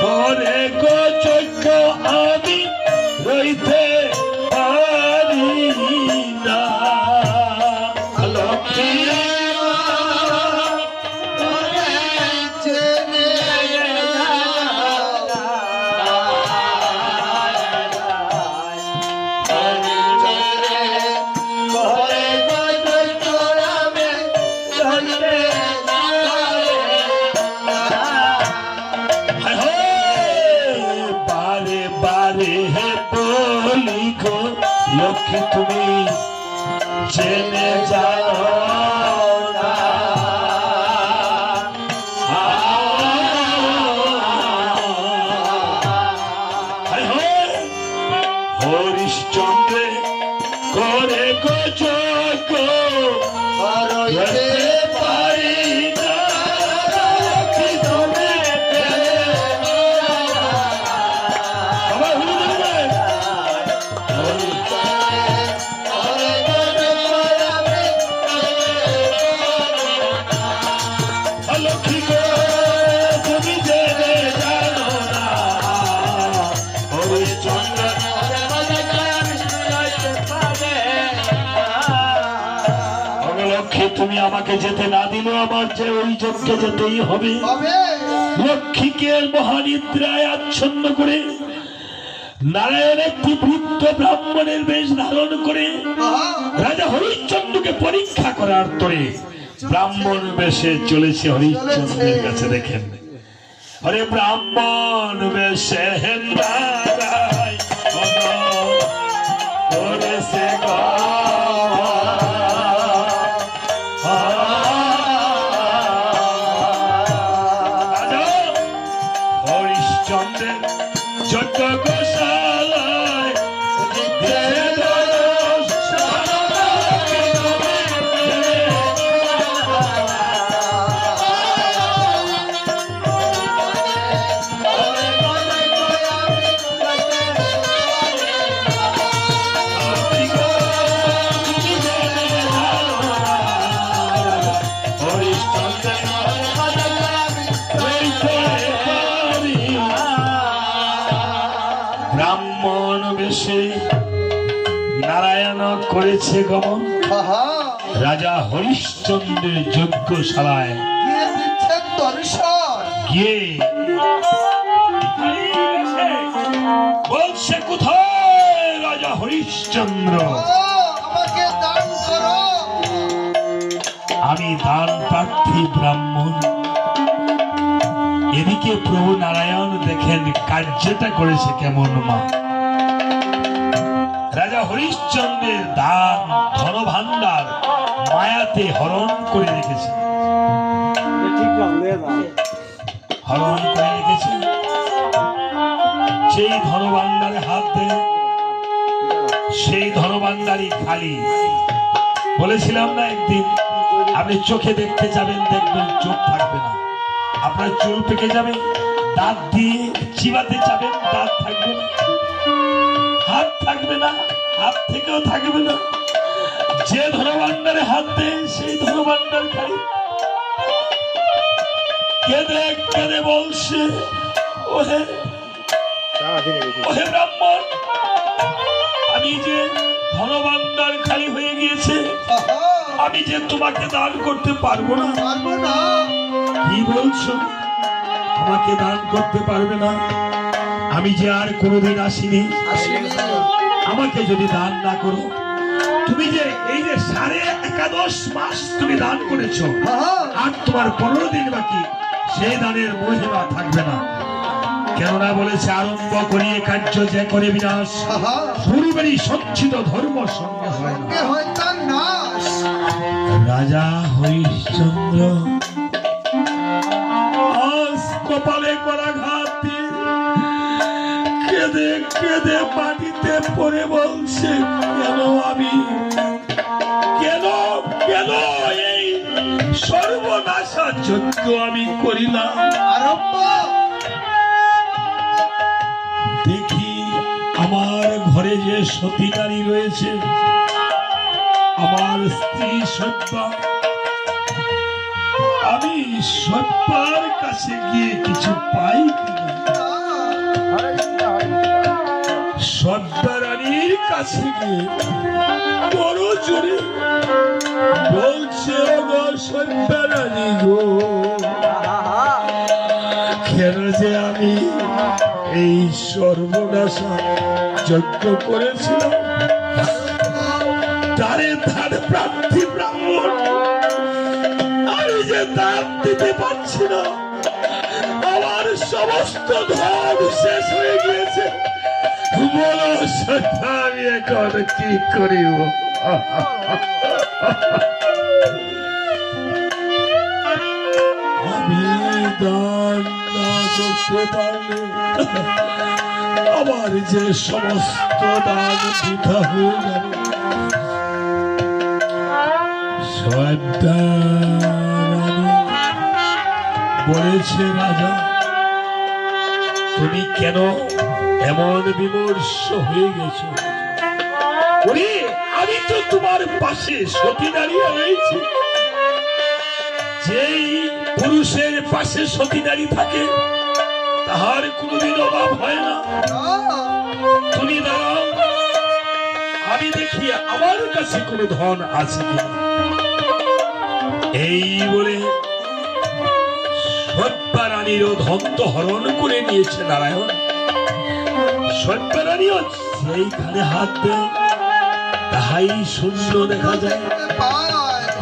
করে গো জেনে যাও আমাকে যেতে না দিলেও আমার যে ওই যজ্ঞে যেতেই হবে লক্ষ্মীকে মহানিদ্রায় আচ্ছন্ন করে নারায়ণ একটি বৃদ্ধ ব্রাহ্মণের বেশ ধারণ করে রাজা হরিশ্চন্দ্রকে পরীক্ষা করার তরে ব্রাহ্মণ বেশে চলেছে হরিশ্চন্দ্রের কাছে দেখেন হরে ব্রাহ্মণ বেশে করেছে ব্রাহ্মণ বেশে নারায়ণ করেছে গমন। রাজা হরিশ্চন্দ্রের যজ্ঞশালায়। গিয়ে বলছে কোথায় রাজা হরিশ্চন্দ্র? আমি দান প্রার্থী ব্রাহ্মণ। এদিকে প্রভু নারায়ণ দেখেন কার্যটা করেছে কেমন মা। হরিশ্চন্দ্রের দান ধন ভান্ডার মায়াতে হরণ করে রেখেছে। হরণ করে রেখেছে। সেই ধন ভান্ডারে হাত দেয় সেই ধন ভান্ডারই খালি। বলেছিলাম না একদিন, আপনি চোখে দেখতে যাবেন, দেখবেন চোখ থাকবে না। আপনার চুল পেকে যাবে, দাঁত দিয়ে চিবাতে যাবেন, দাঁত থাকবে না। হাত থাকবে না হাত থেকেও থাকবে না। যে ধনভাণ্ডারে হাত দেয় সেই ধনভাণ্ডার খাই কেঁদে কেঁদে বলছে ওহে ওহে ব্রাহ্মণ আমি যে ধনভাণ্ডার খালি হয়ে গিয়েছে আমি যে তোমাকে দান করতে পারব না। পারব না। কি বলছো? আমাকে দান করতে পারবে না। আমি যে আর কোনোদিন আসিনি আসিনি। আমাকে যদি দান না করো তুমি যে এই যে সাড়ে একাদশ মাস তুমি দান করেছ আর তোমার পনেরো দিন বাকি সেই দানের মহিমা থাকবে না। কেননা বলেছে আরম্ভ করিয়ে কার্য যে করে বিনাশ পূর্বেরই সঞ্চিত ধর্ম সঙ্গে হয় না। রাজা হরিশ্চন্দ্র কপালে করা কেঁদে মাটিতে পড়ে বলছে, কেন আমি? কেন কেন এই সর্বনাশা যজ্ঞ আমি করিলাম? দেখি আমার ঘরে যে সতী রয়েছে, আমার স্ত্রী সত্তা আমি সব্বার কাছে গিয়ে কিছু পাই কিনা? কাছে গিয়ে বড় জোরে বলছে সর্দারানী গো। কেন যে আমি এই সর্বনাশা যজ্ঞ করেছিলাম? তারে প্রাপ্তি ব্রাহ্মণ। আমি যে দান দিতে পারছি না, আমার সমস্ত ধন শেষ হয়ে গিয়েছে। বলো আমি এখন কি করিব আমি দান আমার যে সমস্ত দান বৃথা হয়ে যাবে বলেছে রাজা, তুমি কেন এমন বিমর্ষ হয়ে গেছো। আমি তো তোমার পাশে সতী দাঁড়িয়ে রয়েছি। যেই পুরুষের পাশে সতী দাঁড়িয়ে থাকে, তাহার কোনোদিন অভাব হয় না। তুমি দাঁড়াও, আমি দেখি আমার কাছে কোনো ধন আছে এই বলে সব্যারানীরও ধন তো হরণ করে নিয়েছে নারায়ণ।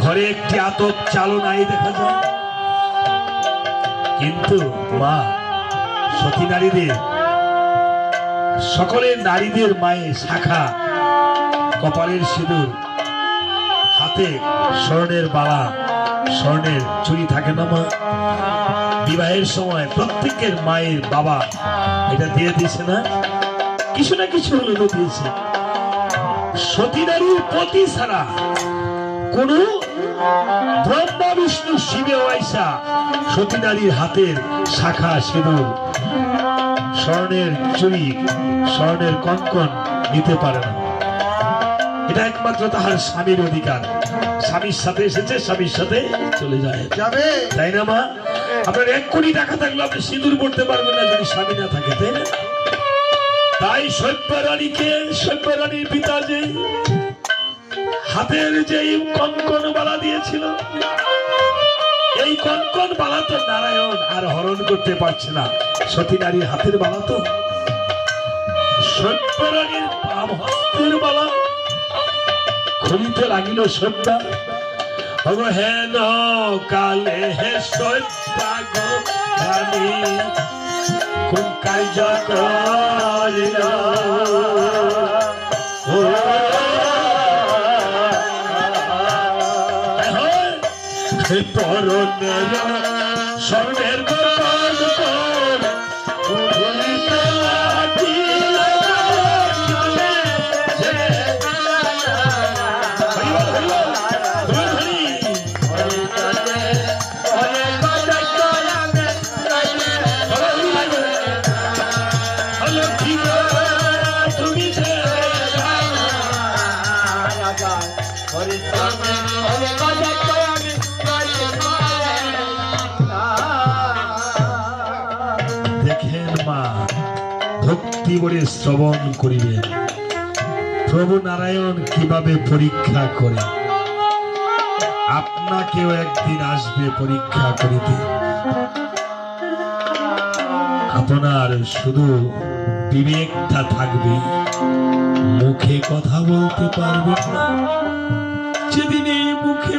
ঘরে একটি আতপ চালও দেখা যায়। কিন্তু মা, সতী নারীদের সকলের নারীদের মায়ে শাখা, কপালের সিঁদুর, হাতে স্বর্ণের বালা, স্বর্ণের চুরি থাকে না মা। বিবাহের সময় প্রত্যেকের মায়ের বাবা এটা দিয়ে দিয়েছে না। কিছু না কিছু হলে দিয়েছে সতী নারীর পতি ছাড়া কোন ব্রহ্মা বিষ্ণু শিবে ওয়াইসা সতী নারীর হাতের শাখা সিঁদুর স্বর্ণের চুরি স্বর্ণের কনকন নিতে পারে না। এটা একমাত্র তাহার স্বামীর অধিকার। স্বামীর সাথে এসেছে স্বামীর সাথে চলে যায়। যাবে। তাই না মা? আপনার এক কোটি টাকা থাকলে আপনি সিঁদুর পড়তে পারবেন না যদি স্বামী না থাকে তাই না? তাই সভ্য রানীকে সভ্য রানীর পিতা যে হাতের যে কনকন বালা দিয়েছিল, এই কনকন বালা তো নারায়ণ আর হরণ করতে পারছে না। সতী নারীর হাতের বালা তো। সভ্য রানীর বাম হস্তের বালা। খুলিতে লাগিল সভ্যা ভগ হেন কালে হে সত্যাগ রানী। কোন কার্য করিল ও, হে মা ভক্তি বলে শ্রবণ করিবেন প্রভু নারায়ণ কীভাবে পরীক্ষা করে? আপনাকেও একদিন আসবে পরীক্ষা করিতে। আপনার শুধু বিবেকটা থাকবে। মুখে কথা বলতে পারবেন না। যেদিন এই মুখে